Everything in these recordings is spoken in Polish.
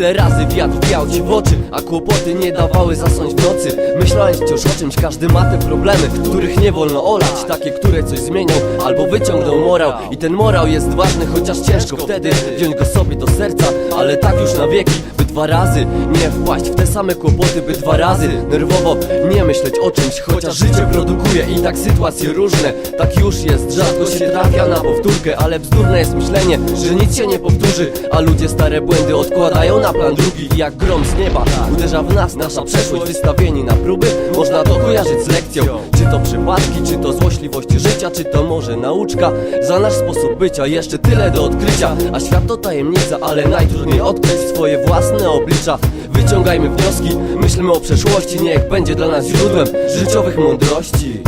razy wiatr wiał ci w oczy A kłopoty nie dawały zasnąć w nocy. Myślałeś wciąż o czymś, każdy ma te problemy Których nie wolno olać, takie, które coś zmienią Albo wyciągną morał. I ten morał jest ważny, chociaż ciężko wtedy Wziąć go sobie do serca, ale tak już na wieki dwa razy. Nie wpaść w te same kłopoty By dwa razy nerwowo nie myśleć o czymś Chociaż życie produkuje i tak sytuacje różne. Tak już jest, rzadko się trafia na powtórkę Ale bzdurne jest myślenie, że nic się nie powtórzy A ludzie stare błędy odkładają na plan drugi. I jak grom z nieba uderza w nas nasza przeszłość Wystawieni na próby, można to kojarzyć z lekcją. Czy to przypadki, czy to złośliwość życia Czy to może nauczka. Za nasz sposób bycia Jeszcze tyle do odkrycia, a świat to tajemnica Ale najtrudniej odkryć swoje własne oblicza. Wyciągajmy wnioski, myślmy o przeszłości. Niech będzie dla nas źródłem życiowych mądrości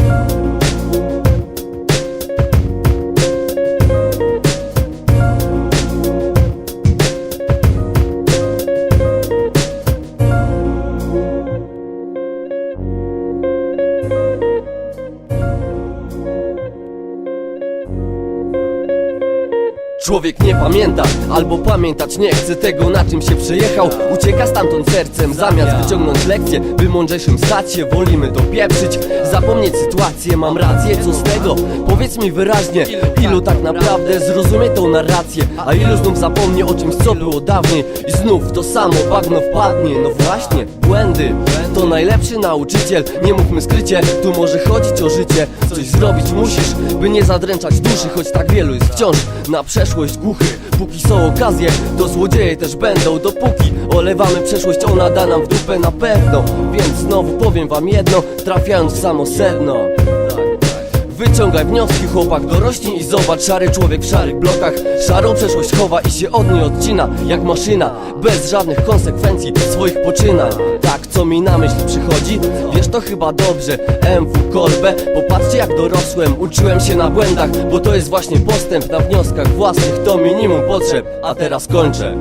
Człowiek nie pamięta, albo pamiętać nie chce tego na czym się przejechał Ucieka stamtąd sercem, zamiast wyciągnąć lekcję By mądrzejszym stać się, wolimy to pieprzyć. Zapomnieć sytuację, mam rację, co z tego? Powiedz mi wyraźnie, ilu tak naprawdę zrozumie tą narrację? A ilu znów zapomnie o czymś, co było dawniej? I znów to samo bagno wpadnie, no właśnie Błędy to najlepszy nauczyciel Nie mówmy skrycie, tu może chodzić o życie. Coś zrobić musisz, by nie zadręczać duszy Choć tak wielu jest wciąż na przeszłość głuchych Póki są okazje, to złodzieje też będą. Dopóki olewamy przeszłość, ona da nam w dupę na pewno. Więc znowu powiem wam jedno, trafiając w samo sedno Wyciągaj wnioski, chłopak, dorośnij i zobacz. Szary człowiek w szarych blokach. Szarą przeszłość chowa i się od niej odcina Jak maszyna, bez żadnych konsekwencji swoich poczynań. Tak, co mi na myśl przychodzi? Wiesz to chyba dobrze. MW Kolbę, popatrzcie jak dorosłem. Uczyłem się na błędach, bo to jest właśnie postęp Na wnioskach własnych. To minimum potrzeb. A teraz kończę